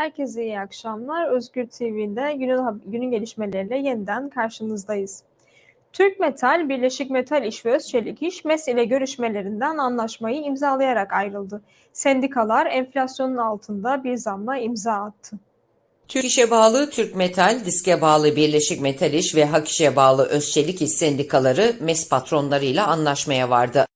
Herkese iyi akşamlar. Özgür TV'de günün, günün gelişmeleriyle yeniden karşınızdayız. Türk Metal, Birleşik Metal İş ve Özçelik İş, MES ile görüşmelerinden anlaşmayı imzalayarak ayrıldı. Sendikalar enflasyonun altında bir zamla imza attı. Türk İş'e bağlı Türk Metal, Disk'e bağlı Birleşik Metal İş ve Hak İş'e bağlı Özçelik İş sendikaları MES patronlarıyla anlaşmaya vardı.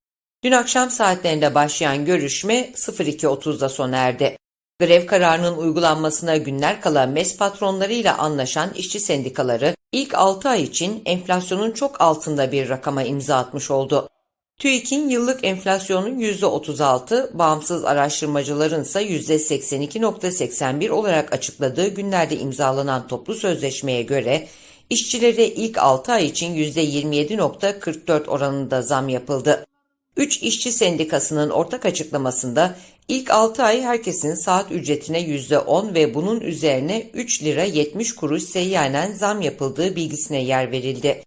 Dün akşam saatlerinde başlayan görüşme 02.30'da sona erdi. Grev kararının uygulanmasına günler kala MES patronlarıyla anlaşan işçi sendikaları ilk 6 ay için enflasyonun çok altında bir rakama imza atmış oldu. TÜİK'in yıllık enflasyonu %36, bağımsız araştırmacıların ise %82.81 olarak açıkladığı günlerde imzalanan toplu sözleşmeye göre işçilere ilk 6 ay için %27.44 oranında zam yapıldı. 3 işçi sendikasının ortak açıklamasında ilk 6 ay herkesin saat ücretine %10 ve bunun üzerine 3 lira 70 kuruş seyyanen zam yapıldığı bilgisine yer verildi.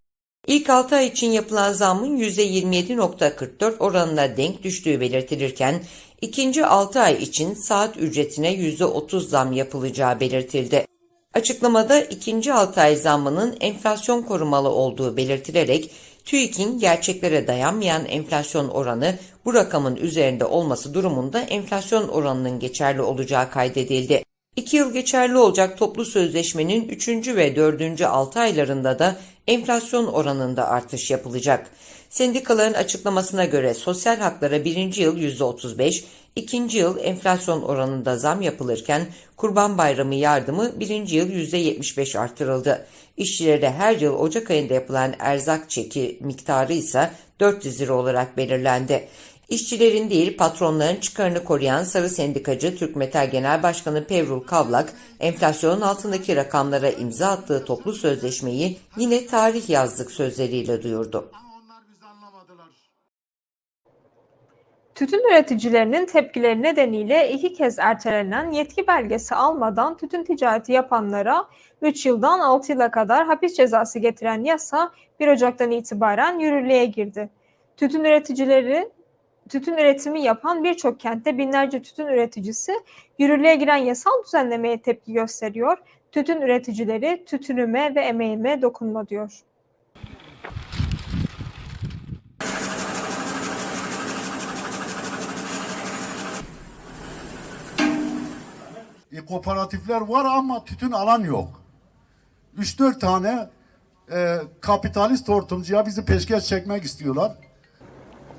İlk 6 ay için yapılan zammın %27.44 oranına denk düştüğü belirtilirken, ikinci 6 ay için saat ücretine %30 zam yapılacağı belirtildi. Açıklamada ikinci 6 ay zammının enflasyon korumalı olduğu belirtilerek, TÜİK'in gerçeklere dayanmayan enflasyon oranı bu rakamın üzerinde olması durumunda enflasyon oranının geçerli olacağı kaydedildi. 2 yıl geçerli olacak toplu sözleşmenin 3. ve 4. 6 aylarında da enflasyon oranında artış yapılacak. Sendikaların açıklamasına göre sosyal haklara 1. yıl %35, 2. yıl enflasyon oranında zam yapılırken Kurban Bayramı yardımı 1. yıl %75 artırıldı. İşçilere her yıl Ocak ayında yapılan erzak çeki miktarı ise 400 lira olarak belirlendi. İşçilerin değil patronların çıkarını koruyan Sarı Sendikacı Türk Metal Genel Başkanı Pevrul Kavlak, enflasyonun altındaki rakamlara imza attığı toplu sözleşmeyi yine tarih yazdık sözleriyle duyurdu. Tütün üreticilerinin tepkileri nedeniyle iki kez ertelenen yetki belgesi almadan tütün ticareti yapanlara 3 yıldan 6 yıla kadar hapis cezası getiren yasa 1 Ocak'tan itibaren yürürlüğe girdi. Tütün üreticileri tütün üretimi yapan birçok kentte binlerce tütün üreticisi yürürlüğe giren yasal düzenlemeye tepki gösteriyor. Tütün üreticileri tütünüme ve emeğime dokunma diyor. E, kooperatifler var ama tütün alan yok. 3-4 tane e, kapitalist hortumcuya bizi peşkeş çekmek istiyorlar.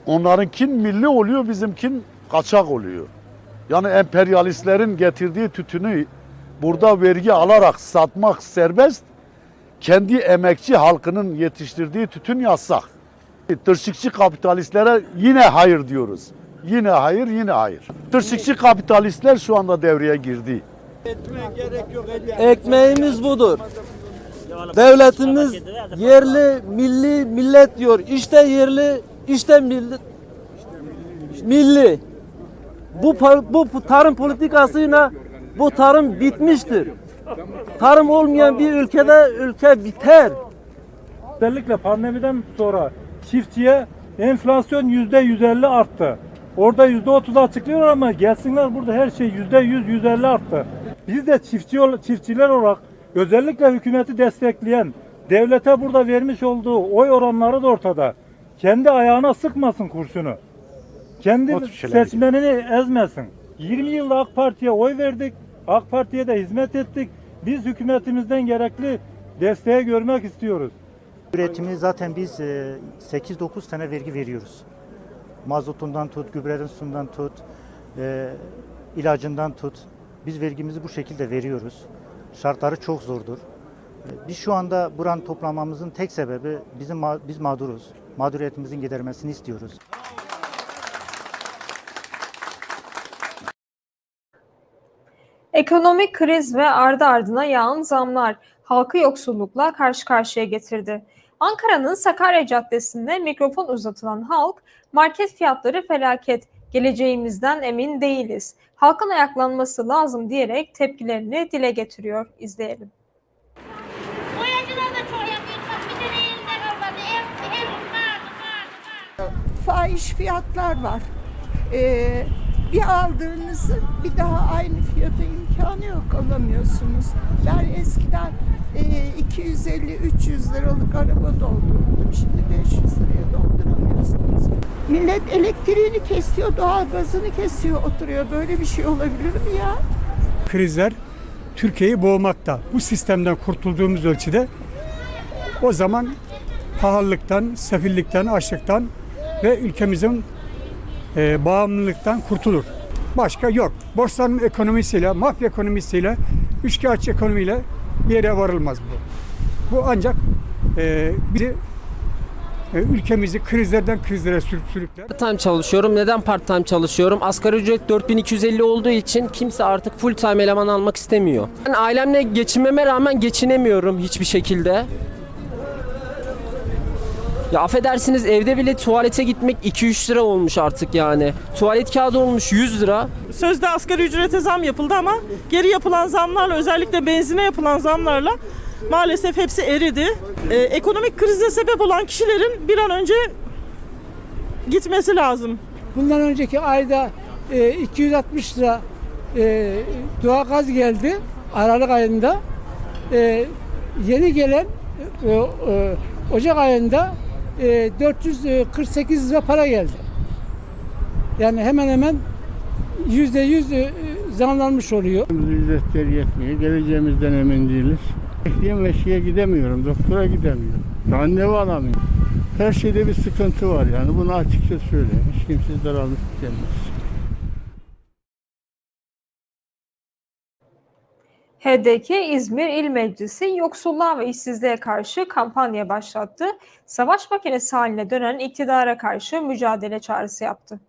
Onlarınkin milli oluyor, bizimkin kaçak oluyor. Yani emperyalistlerin getirdiği tütünü burada vergi alarak satmak serbest, kendi emekçi halkının yetiştirdiği tütün yasak. Tırşıkçı kapitalistlere yine hayır diyoruz. Yine hayır, yine hayır. Tırşıkçı kapitalistler şu anda devreye girdi. Ekmeğimiz budur. Devletimiz yerli, milli, millet diyor. İşte yerli, işte milli. Milli. Bu bu tarım politikasıyla bu tarım bitmiştir. Tarım olmayan bir ülkede ülke biter. Özellikle pandemiden sonra çiftçiye enflasyon yüzde 150 arttı. Orada yüzde 30 açıklıyorlar ama gelsinler burada her şey yüzde 100 150 arttı. Biz de çiftçi çiftçiler olarak özellikle hükümeti destekleyen devlete burada vermiş olduğu oy oranları da ortada. Kendi ayağına sıkmasın kurşunu. Kendi seçmenini ezmesin. 20 yılda AK Parti'ye oy verdik. AK Parti'ye de hizmet ettik. Biz hükümetimizden gerekli desteği görmek istiyoruz. Üretimi zaten biz e, 8-9 tane vergi veriyoruz. Mazotundan tut, gübresinden tut, e, ilacından tut. Biz vergimizi bu şekilde veriyoruz. Şartları çok zordur. E, Biz şu anda buranın toplamamızın tek sebebi bizim biz mağduruz. Mağduriyetimizin gidermesini istiyoruz. Ekonomik kriz ve ardı ardına yağan zamlar halkı yoksullukla karşı karşıya getirdi. Ankara'nın Sakarya Caddesi'nde mikrofon uzatılan halk, market fiyatları felaket, geleceğimizden emin değiliz, halkın ayaklanması lazım diyerek tepkilerini dile getiriyor. İzleyelim. Fahiş fiyatlar var. Ee, bir aldığınızı bir daha aynı fiyata imkanı yok alamıyorsunuz. Ben eskiden e, 250-300 liralık araba doldururdum. Şimdi 500 liraya dolduramıyorsunuz. Millet elektriğini kesiyor, doğalgazını kesiyor, oturuyor. Böyle bir şey olabilir mi ya? krizler Türkiye'yi boğmakta. Bu sistemden kurtulduğumuz ölçüde o zaman pahalılıktan, sefillikten, açlıktan ve ülkemizin e, bağımlılıktan kurtulur. Başka yok. Borsanın ekonomisiyle, mafya ekonomisiyle, üçkağıtçı ekonomiyle bir yere varılmaz bu. Bu ancak e, bizi e, ülkemizi krizlerden krizlere sür- sürükler. Part time çalışıyorum. Neden part time çalışıyorum? Asgari ücret 4250 olduğu için kimse artık full time eleman almak istemiyor. Ben ailemle geçinmeme rağmen geçinemiyorum hiçbir şekilde. Ya affedersiniz evde bile tuvalete gitmek 2-3 lira olmuş artık yani. Tuvalet kağıdı olmuş 100 lira. Sözde asgari ücrete zam yapıldı ama geri yapılan zamlarla özellikle benzine yapılan zamlarla maalesef hepsi eridi. Ee, ekonomik krize sebep olan kişilerin bir an önce gitmesi lazım. Bundan önceki ayda e, 260 lira e, doğalgaz geldi Aralık ayında. E, yeni gelen e, e, Ocak ayında e, 448 lira para geldi. Yani hemen hemen yüzde yüz e, zamlanmış oluyor. Ücretler yetmiyor. Geleceğimizden emin değiliz. Bekleyen meşiye gidemiyorum. Doktora gidemiyorum. Randevu alamıyorum. Her şeyde bir sıkıntı var yani. Bunu açıkça söyleyeyim. Hiç kimse daralmış gelmez. HDK İzmir İl Meclisi yoksulluğa ve işsizliğe karşı kampanya başlattı. Savaş makinesi haline dönen iktidara karşı mücadele çağrısı yaptı.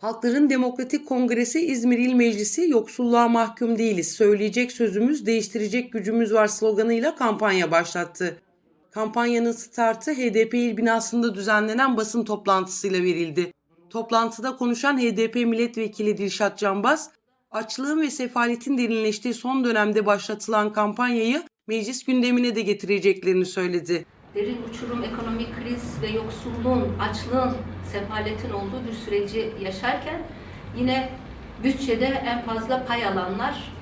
Halkların Demokratik Kongresi İzmir İl Meclisi yoksulluğa mahkum değiliz. Söyleyecek sözümüz, değiştirecek gücümüz var sloganıyla kampanya başlattı. Kampanyanın startı HDP il binasında düzenlenen basın toplantısıyla verildi. Toplantıda konuşan HDP milletvekili Dilşat Canbaz, açlığın ve sefaletin derinleştiği son dönemde başlatılan kampanyayı meclis gündemine de getireceklerini söyledi. derin uçurum, ekonomik kriz ve yoksulluğun, açlığın, sefaletin olduğu bir süreci yaşarken yine bütçede en fazla pay alanlar,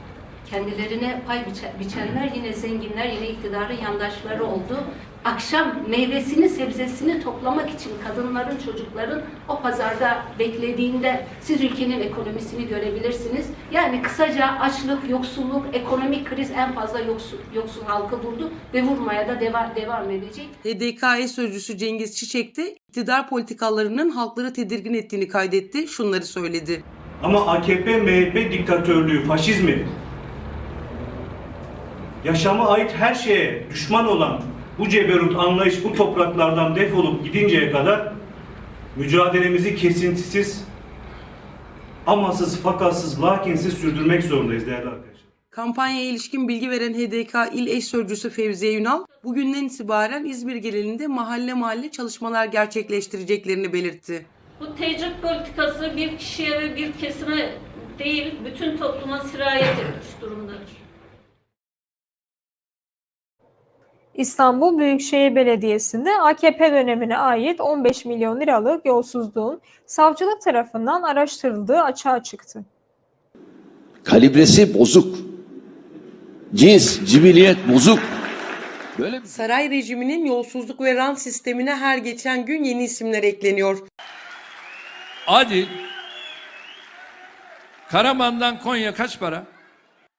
kendilerine pay biçe- biçenler yine zenginler, yine iktidarın yandaşları oldu. Akşam meyvesini, sebzesini toplamak için kadınların, çocukların o pazarda beklediğinde siz ülkenin ekonomisini görebilirsiniz. Yani kısaca açlık, yoksulluk, ekonomik kriz en fazla yoksul, yoksul halkı vurdu ve vurmaya da devam, devam edecek. HDKE sözcüsü Cengiz Çiçek de iktidar politikalarının halkları tedirgin ettiğini kaydetti, şunları söyledi. Ama AKP, MHP diktatörlüğü, faşizmi, yaşama ait her şeye düşman olan bu ceberut anlayış bu topraklardan defolup gidinceye kadar mücadelemizi kesintisiz, amasız, fakatsız, lakinsiz sürdürmek zorundayız değerli arkadaşlar. Kampanyaya ilişkin bilgi veren HDK İl Eş Sözcüsü Fevziye Yunal, bugünden itibaren İzmir genelinde mahalle mahalle çalışmalar gerçekleştireceklerini belirtti. Bu tecrüt politikası bir kişiye ve bir kesime değil, bütün topluma sirayet etmiş durumdadır. İstanbul Büyükşehir Belediyesi'nde AKP dönemine ait 15 milyon liralık yolsuzluğun savcılık tarafından araştırıldığı açığa çıktı. Kalibresi bozuk. Cins, cibiliyet bozuk. Böyle bir Saray rejiminin yolsuzluk ve rant sistemine her geçen gün yeni isimler ekleniyor. Adil. Karaman'dan Konya kaç para?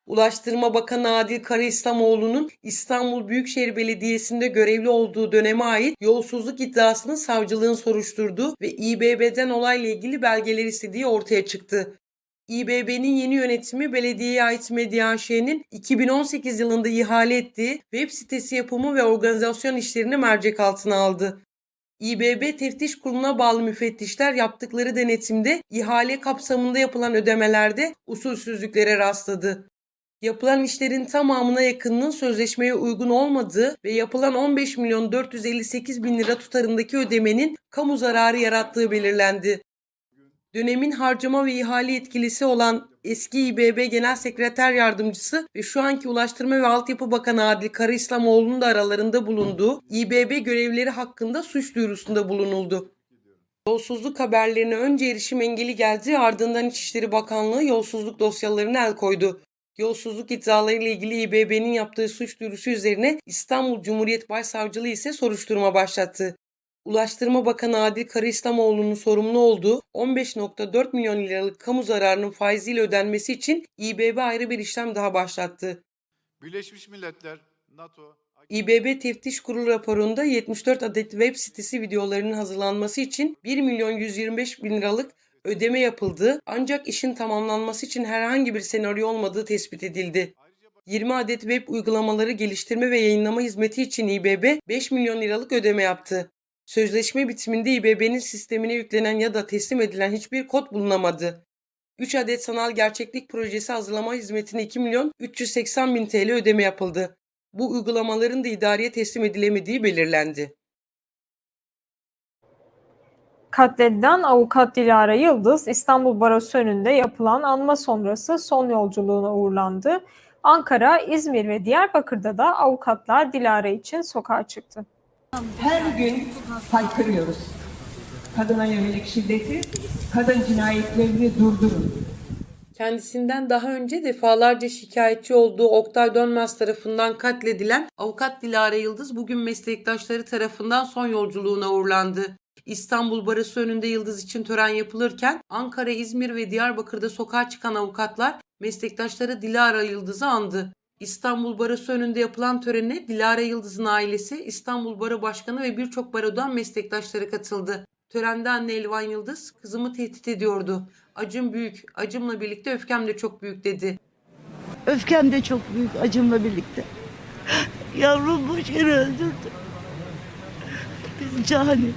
Ulaştırma Bakanı Adil Karaİslamoğlu'nun İstanbul Büyükşehir Belediyesi'nde görevli olduğu döneme ait yolsuzluk iddiasını savcılığın soruşturduğu ve İBB'den olayla ilgili belgeler istediği ortaya çıktı. İBB'nin yeni yönetimi belediyeye ait Medya AŞ'nin 2018 yılında ihale ettiği web sitesi yapımı ve organizasyon işlerini mercek altına aldı. İBB Teftiş Kurulu'na bağlı müfettişler yaptıkları denetimde ihale kapsamında yapılan ödemelerde usulsüzlüklere rastladı. Yapılan işlerin tamamına yakınının sözleşmeye uygun olmadığı ve yapılan 15 milyon 458 bin lira tutarındaki ödemenin kamu zararı yarattığı belirlendi. Dönemin harcama ve ihale yetkilisi olan eski İBB Genel Sekreter Yardımcısı ve şu anki Ulaştırma ve Altyapı Bakanı Adil Karaİslamoğlu'nun da aralarında bulunduğu İBB görevlileri hakkında suç duyurusunda bulunuldu. Yolsuzluk haberlerine önce erişim engeli geldi ardından İçişleri Bakanlığı yolsuzluk dosyalarına el koydu. Yolsuzluk iddialarıyla ilgili İBB'nin yaptığı suç duyurusu üzerine İstanbul Cumhuriyet Başsavcılığı ise soruşturma başlattı. Ulaştırma Bakanı Adil Karaİslamoğlu'nun sorumlu olduğu 15.4 milyon liralık kamu zararının faiziyle ödenmesi için İBB ayrı bir işlem daha başlattı. Birleşmiş Milletler, NATO, İBB Teftiş Kurulu raporunda 74 adet web sitesi videolarının hazırlanması için 1 milyon 125 bin liralık ödeme yapıldığı ancak işin tamamlanması için herhangi bir senaryo olmadığı tespit edildi. 20 adet web uygulamaları geliştirme ve yayınlama hizmeti için İBB 5 milyon liralık ödeme yaptı. Sözleşme bitiminde İBB'nin sistemine yüklenen ya da teslim edilen hiçbir kod bulunamadı. 3 adet sanal gerçeklik projesi hazırlama hizmetine 2 milyon 380 bin TL ödeme yapıldı. Bu uygulamaların da idareye teslim edilemediği belirlendi. Katledilen avukat Dilara Yıldız İstanbul Barosu önünde yapılan anma sonrası son yolculuğuna uğurlandı. Ankara, İzmir ve Diyarbakır'da da avukatlar Dilara için sokağa çıktı. Her gün haykırıyoruz. Kadına yönelik şiddeti, kadın cinayetlerini durdurun. Kendisinden daha önce defalarca şikayetçi olduğu Oktay Dönmez tarafından katledilen avukat Dilara Yıldız bugün meslektaşları tarafından son yolculuğuna uğurlandı. İstanbul Barası önünde Yıldız için tören yapılırken Ankara, İzmir ve Diyarbakır'da sokağa çıkan avukatlar meslektaşları Dilara Yıldız'ı andı. İstanbul Barası önünde yapılan törene Dilara Yıldız'ın ailesi, İstanbul Baro Başkanı ve birçok barodan meslektaşları katıldı. Törende anne Elvan Yıldız, kızımı tehdit ediyordu. Acım büyük, acımla birlikte öfkem de çok büyük dedi. Öfkem de çok büyük acımla birlikte. Yavrum boş yere öldürdü. Biz cani.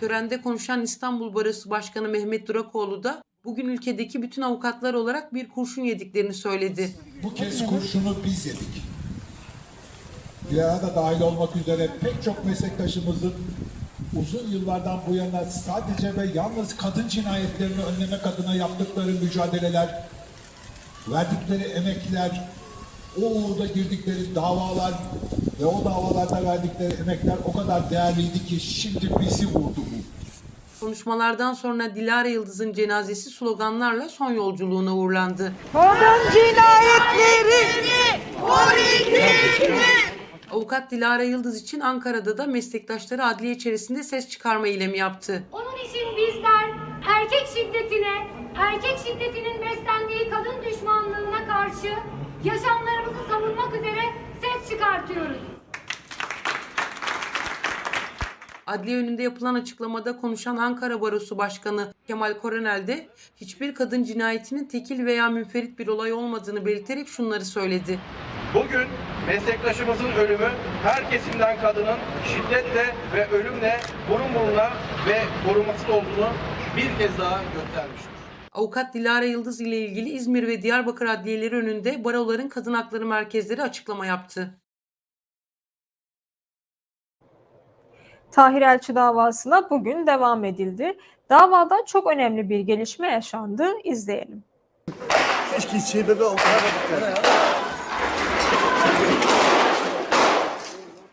Törende konuşan İstanbul Barosu Başkanı Mehmet Durakoğlu da bugün ülkedeki bütün avukatlar olarak bir kurşun yediklerini söyledi. Bu kez kurşunu biz yedik. Dilara da dahil olmak üzere pek çok meslektaşımızın uzun yıllardan bu yana sadece ve yalnız kadın cinayetlerini önlemek adına yaptıkları mücadeleler, verdikleri emekler, o uğurda girdikleri davalar ve o davalarda verdikleri emekler o kadar değerliydi ki şimdi bizi vurdu bu. Konuşmalardan sonra Dilara Yıldız'ın cenazesi sloganlarla son yolculuğuna uğurlandı. Kadın cinayetleri politikini. Avukat Dilara Yıldız için Ankara'da da meslektaşları adliye içerisinde ses çıkarma eylemi yaptı. Onun için bizler erkek şiddetine, erkek şiddetinin beslendiği kadın düşmanlığına karşı yaşamlarımızı savunmak üzere ses çıkartıyoruz. Adliye önünde yapılan açıklamada konuşan Ankara Barosu Başkanı Kemal Koronel de hiçbir kadın cinayetinin tekil veya münferit bir olay olmadığını belirterek şunları söyledi. Bugün meslektaşımızın ölümü her kesimden kadının şiddetle ve ölümle burun buruna ve korumasız olduğunu bir kez daha göstermiştir. Avukat Dilara Yıldız ile ilgili İzmir ve Diyarbakır adliyeleri önünde baroların kadın hakları merkezleri açıklama yaptı. Tahir Elçi davasına bugün devam edildi. Davada çok önemli bir gelişme yaşandı. İzleyelim. Keşke şeyde de o kadar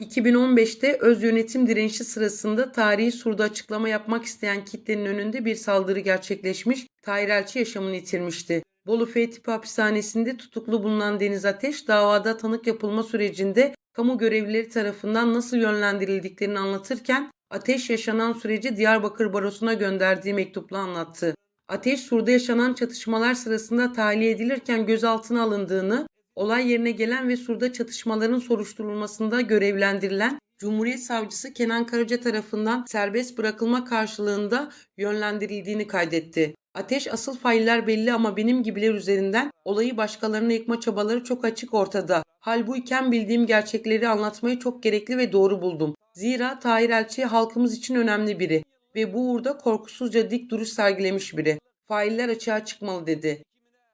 2015'te öz yönetim direnişi sırasında tarihi surda açıklama yapmak isteyen kitlenin önünde bir saldırı gerçekleşmiş, Tahir Elçi yaşamını yitirmişti. Bolu F tipi hapishanesinde tutuklu bulunan Deniz Ateş davada tanık yapılma sürecinde kamu görevlileri tarafından nasıl yönlendirildiklerini anlatırken Ateş yaşanan süreci Diyarbakır Barosu'na gönderdiği mektupla anlattı. Ateş Sur'da yaşanan çatışmalar sırasında tahliye edilirken gözaltına alındığını, olay yerine gelen ve Sur'da çatışmaların soruşturulmasında görevlendirilen Cumhuriyet Savcısı Kenan Karaca tarafından serbest bırakılma karşılığında yönlendirildiğini kaydetti. Ateş asıl failler belli ama benim gibiler üzerinden olayı başkalarına yıkma çabaları çok açık ortada. Hal buyken bildiğim gerçekleri anlatmayı çok gerekli ve doğru buldum. Zira Tahir Elçi halkımız için önemli biri ve bu uğurda korkusuzca dik duruş sergilemiş biri. Failler açığa çıkmalı dedi.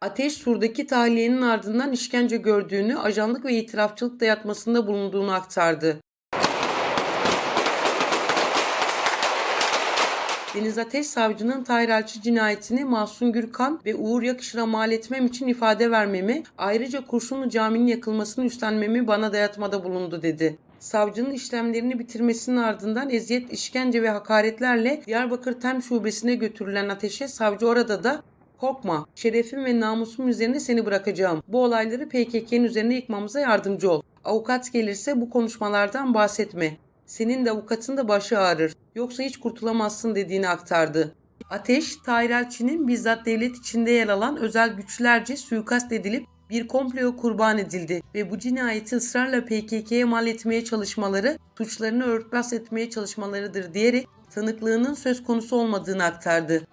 Ateş Sur'daki tahliyenin ardından işkence gördüğünü, ajanlık ve itirafçılık dayatmasında bulunduğunu aktardı. Deniz Ateş Savcı'nın Tahir Elçi cinayetini Mahsun Gürkan ve Uğur Yakışır'a mal etmem için ifade vermemi, ayrıca Kurşunlu Camii'nin yakılmasını üstlenmemi bana dayatmada bulundu dedi. Savcının işlemlerini bitirmesinin ardından eziyet, işkence ve hakaretlerle Diyarbakır Tem Şubesi'ne götürülen Ateş'e savcı orada da Korkma, şerefim ve namusum üzerine seni bırakacağım. Bu olayları PKK'nın üzerine yıkmamıza yardımcı ol. Avukat gelirse bu konuşmalardan bahsetme. Senin de avukatın da başı ağrır. Yoksa hiç kurtulamazsın dediğini aktardı. Ateş, Tahir Elçi'nin bizzat devlet içinde yer alan özel güçlerce suikast edilip bir komploya kurban edildi ve bu cinayeti ısrarla PKK'ye mal etmeye çalışmaları, suçlarını örtbas etmeye çalışmalarıdır diyerek tanıklığının söz konusu olmadığını aktardı.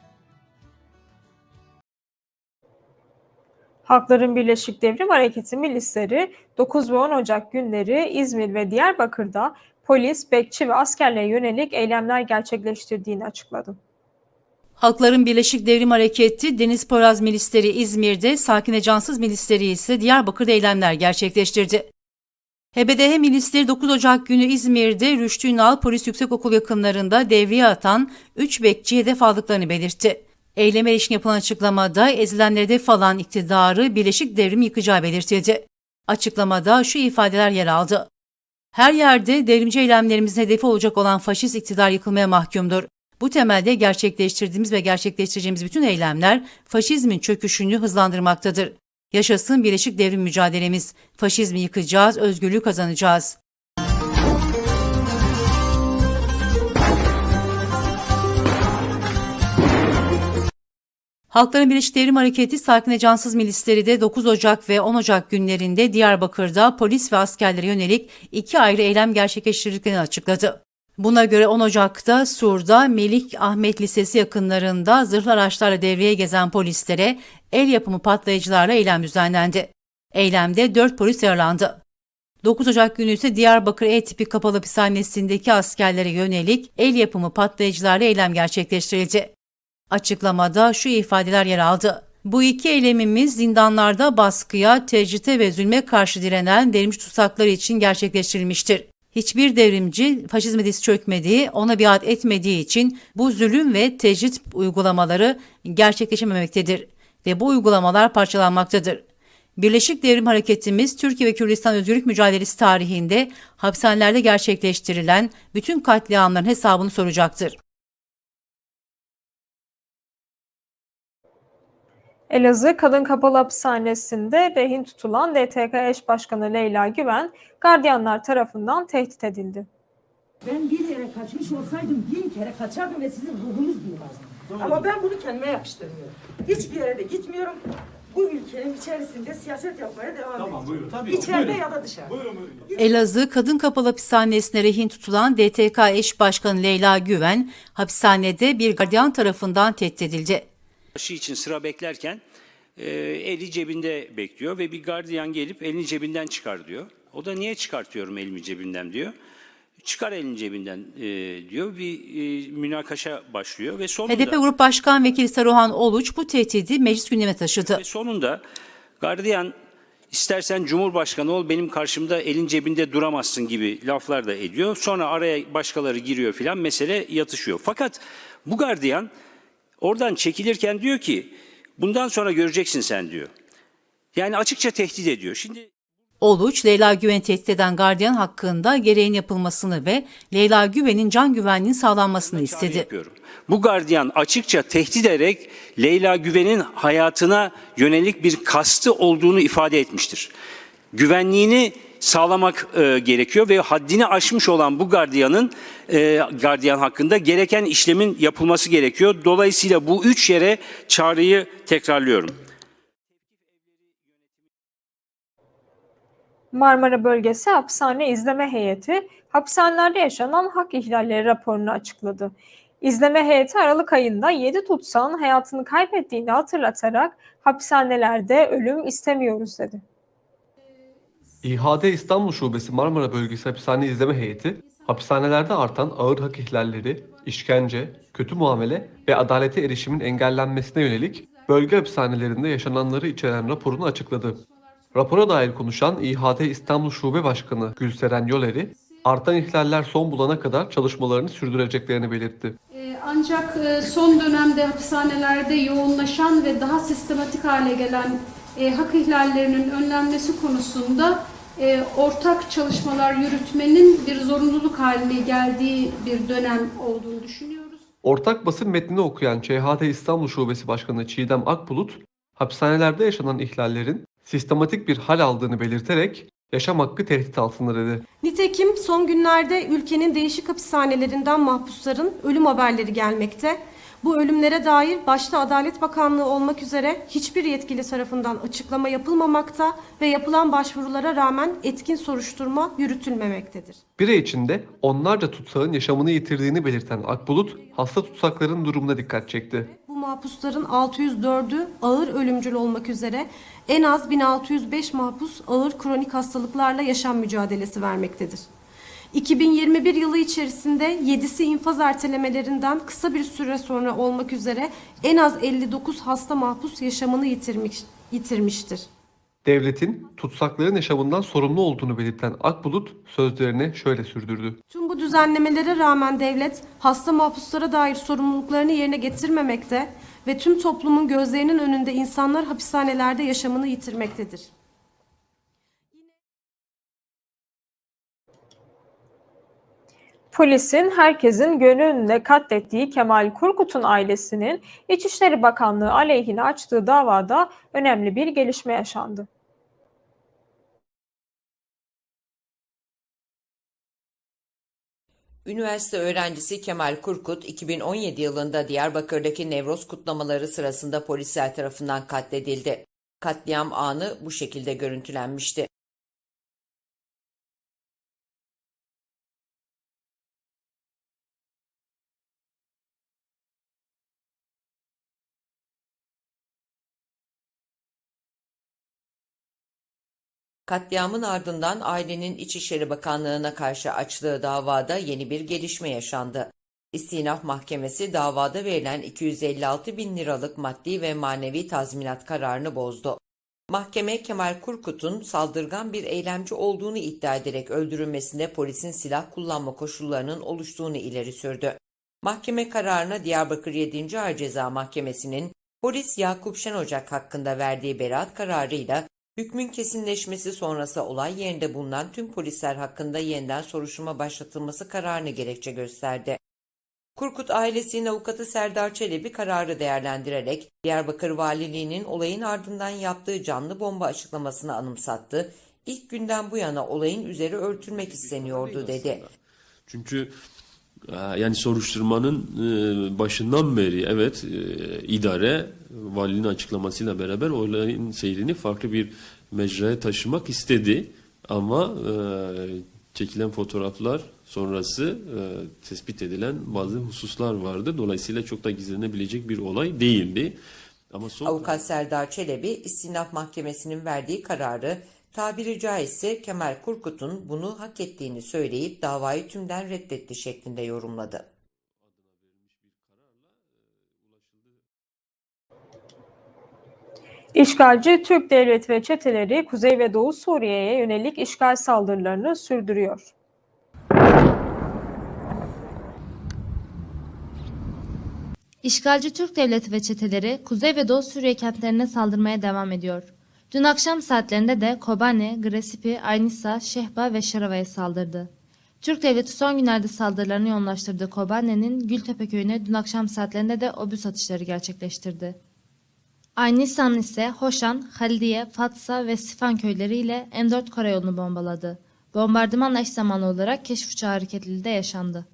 Halkların Birleşik Devrim Hareketi milisleri 9 ve 10 Ocak günleri İzmir ve Diyarbakır'da polis, bekçi ve askerlere yönelik eylemler gerçekleştirdiğini açıkladı. Halkların Birleşik Devrim Hareketi, Deniz Poraz milisleri İzmir'de, Sakine Cansız milisleri ise Diyarbakır'da eylemler gerçekleştirdi. HBDH milisleri 9 Ocak günü İzmir'de Rüştü Ünal Polis Yüksekokulu yakınlarında devreye atan 3 bekçiye hedef aldıklarını belirtti. Eyleme ilişkin yapılan açıklamada ezilenlere hedef alan iktidarı Birleşik Devrim yıkacağı belirtildi. Açıklamada şu ifadeler yer aldı. Her yerde devrimci eylemlerimizin hedefi olacak olan faşist iktidar yıkılmaya mahkumdur. Bu temelde gerçekleştirdiğimiz ve gerçekleştireceğimiz bütün eylemler faşizmin çöküşünü hızlandırmaktadır. Yaşasın birleşik devrim mücadelemiz. Faşizmi yıkacağız, özgürlüğü kazanacağız. Halkların Birleşik Devrim Hareketi Sakine Cansız milisleri de 9 Ocak ve 10 Ocak günlerinde Diyarbakır'da polis ve askerlere yönelik iki ayrı eylem gerçekleştirdiklerini açıkladı. Buna göre 10 Ocak'ta Sur'da Melik Ahmet Lisesi yakınlarında zırhlı araçlarla devreye gezen polislere el yapımı patlayıcılarla eylem düzenlendi. Eylemde 4 polis yaralandı. 9 Ocak günü ise Diyarbakır E tipi kapalı hapishanesindeki askerlere yönelik el yapımı patlayıcılarla eylem gerçekleştirildi. Açıklamada şu ifadeler yer aldı. Bu iki eylemimiz zindanlarda baskıya, tecrite ve zulme karşı direnen devrimci tutsaklar için gerçekleştirilmiştir. Hiçbir devrimci faşizme diz çökmediği, ona biat etmediği için bu zulüm ve tecrit uygulamaları gerçekleşememektedir ve bu uygulamalar parçalanmaktadır. Birleşik Devrim Hareketimiz Türkiye ve Kürdistan Özgürlük Mücadelesi tarihinde hapishanelerde gerçekleştirilen bütün katliamların hesabını soracaktır. Elazığ Kadın Kapalı Hapishanesi'nde rehin tutulan DTK eş başkanı Leyla Güven, gardiyanlar tarafından tehdit edildi. Ben bir yere kaçmış olsaydım bin kere kaçardım ve sizin ruhunuz bilmezdi. Ama ben bunu kendime yakıştırmıyorum. Hiçbir yere de gitmiyorum. Bu ülkenin içerisinde siyaset yapmaya devam tamam, Buyurun, tabii, İçeride buyurun. ya da dışarıda. Buyurun, buyurun. Elazığ Kadın Kapalı Hapishanesi'ne rehin tutulan DTK eş başkanı Leyla Güven, hapishanede bir gardiyan tarafından tehdit edildi. Aşı için sıra beklerken e, eli cebinde bekliyor ve bir gardiyan gelip elini cebinden çıkar diyor. O da niye çıkartıyorum elimi cebimden diyor. Çıkar elini cebinden e, diyor. Bir e, münakaşa başlıyor ve sonunda... HDP Grup Başkan Vekili Saruhan Oluç bu tehdidi meclis gündemine taşıdı. Ve sonunda gardiyan istersen Cumhurbaşkanı ol benim karşımda elin cebinde duramazsın gibi laflar da ediyor. Sonra araya başkaları giriyor filan mesele yatışıyor. Fakat bu gardiyan oradan çekilirken diyor ki bundan sonra göreceksin sen diyor. Yani açıkça tehdit ediyor. Şimdi Oluç, Leyla Güven'i tehdit eden gardiyan hakkında gereğin yapılmasını ve Leyla Güven'in can güvenliğinin sağlanmasını istedi. yapıyorum. Bu gardiyan açıkça tehdit ederek Leyla Güven'in hayatına yönelik bir kastı olduğunu ifade etmiştir. Güvenliğini sağlamak e, gerekiyor ve haddini aşmış olan bu gardiyanın e, gardiyan hakkında gereken işlemin yapılması gerekiyor. Dolayısıyla bu üç yere çağrıyı tekrarlıyorum. Marmara Bölgesi Hapishane İzleme Heyeti, hapishanelerde yaşanan hak ihlalleri raporunu açıkladı. İzleme heyeti Aralık ayında 7 tutsağın hayatını kaybettiğini hatırlatarak hapishanelerde ölüm istemiyoruz dedi. İHAD İstanbul Şubesi Marmara Bölgesi Hapishane İzleme Heyeti, hapishanelerde artan ağır hak ihlalleri, işkence, kötü muamele ve adalete erişimin engellenmesine yönelik bölge hapishanelerinde yaşananları içeren raporunu açıkladı. Rapora dair konuşan İHAD İstanbul Şube Başkanı Gülseren Yoleri, artan ihlaller son bulana kadar çalışmalarını sürdüreceklerini belirtti. Ee, Ancak e, son dönemde hapishanelerde yoğunlaşan ve daha sistematik hale gelen e, hak ihlallerinin önlenmesi konusunda e, ortak çalışmalar yürütmenin bir zorunluluk haline geldiği bir dönem olduğunu düşünüyoruz. Ortak basın metnini okuyan ÇHD İstanbul Şubesi Başkanı Çiğdem Akbulut, hapishanelerde yaşanan ihlallerin sistematik bir hal aldığını belirterek yaşam hakkı tehdit altında dedi. Nitekim son günlerde ülkenin değişik hapishanelerinden mahpusların ölüm haberleri gelmekte. Bu ölümlere dair başta Adalet Bakanlığı olmak üzere hiçbir yetkili tarafından açıklama yapılmamakta ve yapılan başvurulara rağmen etkin soruşturma yürütülmemektedir. Bir ay içinde onlarca tutsağın yaşamını yitirdiğini belirten Akbulut, hasta tutsakların durumuna dikkat çekti. Bu mahpusların 604'ü ağır ölümcül olmak üzere en az 1605 mahpus ağır kronik hastalıklarla yaşam mücadelesi vermektedir. 2021 yılı içerisinde 7'si infaz ertelemelerinden kısa bir süre sonra olmak üzere en az 59 hasta mahpus yaşamını yitirmiş, yitirmiştir. Devletin tutsakların yaşamından sorumlu olduğunu belirten Akbulut sözlerini şöyle sürdürdü. Tüm bu düzenlemelere rağmen devlet hasta mahpuslara dair sorumluluklarını yerine getirmemekte ve tüm toplumun gözlerinin önünde insanlar hapishanelerde yaşamını yitirmektedir. Polisin herkesin gönlünde katlettiği Kemal Kurgut'un ailesinin İçişleri Bakanlığı aleyhine açtığı davada önemli bir gelişme yaşandı. Üniversite öğrencisi Kemal Kurkut 2017 yılında Diyarbakır'daki Nevroz kutlamaları sırasında polisler tarafından katledildi. Katliam anı bu şekilde görüntülenmişti. Katliamın ardından ailenin İçişleri Bakanlığı'na karşı açtığı davada yeni bir gelişme yaşandı. İstinaf Mahkemesi davada verilen 256 bin liralık maddi ve manevi tazminat kararını bozdu. Mahkeme Kemal Kurkut'un saldırgan bir eylemci olduğunu iddia ederek öldürülmesinde polisin silah kullanma koşullarının oluştuğunu ileri sürdü. Mahkeme kararına Diyarbakır 7. Ağır Ceza Mahkemesi'nin polis Yakup Şen Ocak hakkında verdiği beraat kararıyla Hükmün kesinleşmesi sonrası olay yerinde bulunan tüm polisler hakkında yeniden soruşturma başlatılması kararını gerekçe gösterdi. Kurkut ailesinin avukatı Serdar Çelebi kararı değerlendirerek Diyarbakır Valiliğinin olayın ardından yaptığı canlı bomba açıklamasını anımsattı. İlk günden bu yana olayın üzeri örtülmek isteniyordu dedi. Çünkü yani soruşturmanın e, başından beri evet e, idare valinin açıklamasıyla beraber olayın seyrini farklı bir mecraya taşımak istedi. Ama çekilen fotoğraflar sonrası tespit edilen bazı hususlar vardı. Dolayısıyla çok da gizlenebilecek bir olay değildi. Ama son... Avukat Serdar Çelebi İstinaf Mahkemesi'nin verdiği kararı tabiri caizse Kemal Kurkut'un bunu hak ettiğini söyleyip davayı tümden reddetti şeklinde yorumladı. İşgalci Türk devlet ve çeteleri Kuzey ve Doğu Suriye'ye yönelik işgal saldırılarını sürdürüyor. İşgalci Türk devleti ve çeteleri Kuzey ve Doğu Suriye kentlerine saldırmaya devam ediyor. Dün akşam saatlerinde de Kobane, Gresipi, Aynisa, Şehba ve Şarava'ya saldırdı. Türk devleti son günlerde saldırılarını yoğunlaştırdığı Kobane'nin Gültepe köyüne dün akşam saatlerinde de obüs atışları gerçekleştirdi. Aynisa'nın ise Hoşan, Halidiye, Fatsa ve Sifan köyleriyle M4 karayolunu bombaladı. Bombardımanla eş zamanlı olarak keşif uçağı hareketliliği de yaşandı.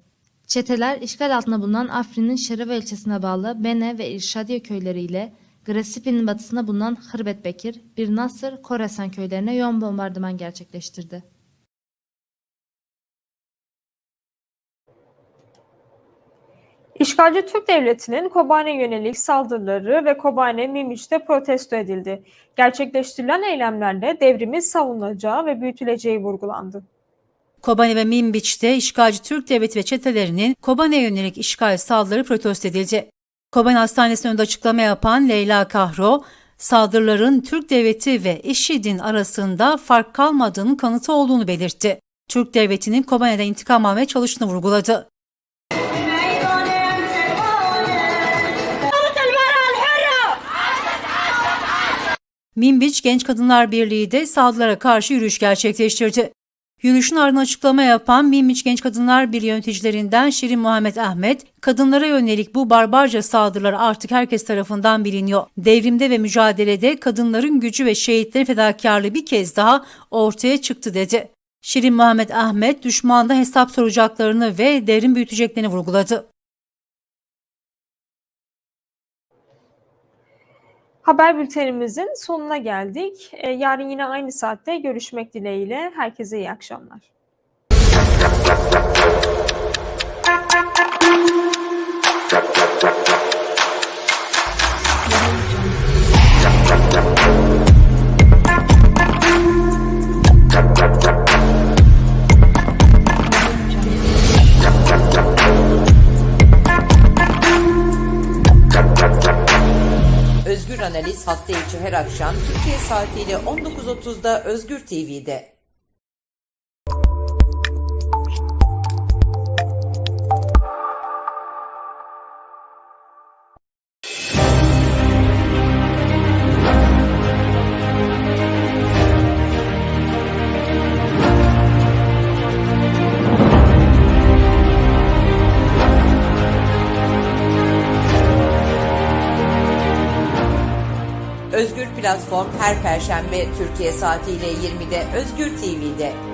Çeteler işgal altında bulunan Afrin'in Şereva ilçesine bağlı Bene ve İrşadiye köyleriyle Gresipi'nin batısında bulunan Hırbet Bekir, Bir Nasır, Korasan köylerine yoğun bombardıman gerçekleştirdi. İşgalci Türk Devleti'nin Kobane yönelik saldırıları ve Kobane Mimiç'te protesto edildi. Gerçekleştirilen eylemlerde devrimin savunacağı ve büyütüleceği vurgulandı. Kobane ve Minbiç'te işgalci Türk devleti ve çetelerinin Kobane yönelik işgal saldırıları protesto edildi. Kobane Hastanesi'nin önünde açıklama yapan Leyla Kahro, saldırıların Türk devleti ve IŞİD'in arasında fark kalmadığının kanıtı olduğunu belirtti. Türk devletinin Kobane'den intikam almaya çalıştığını vurguladı. Minbiç Genç Kadınlar Birliği de saldırılara karşı yürüyüş gerçekleştirdi. Yürüyüşün ardından açıklama yapan Minbiç Genç Kadınlar Birliği yöneticilerinden Şirin Muhammed Ahmet, kadınlara yönelik bu barbarca saldırılar artık herkes tarafından biliniyor. Devrimde ve mücadelede kadınların gücü ve şehitlerin fedakarlığı bir kez daha ortaya çıktı dedi. Şirin Muhammed Ahmet, düşmanda hesap soracaklarını ve derin büyüteceklerini vurguladı. Haber bültenimizin sonuna geldik. Ee, Yarın yine aynı saatte görüşmek dileğiyle. Herkese iyi akşamlar. Özgür Analiz hafta içi her akşam Türkiye saatiyle 19.30'da Özgür TV'de. Her Perşembe Türkiye saatiyle 20'de Özgür TV'de.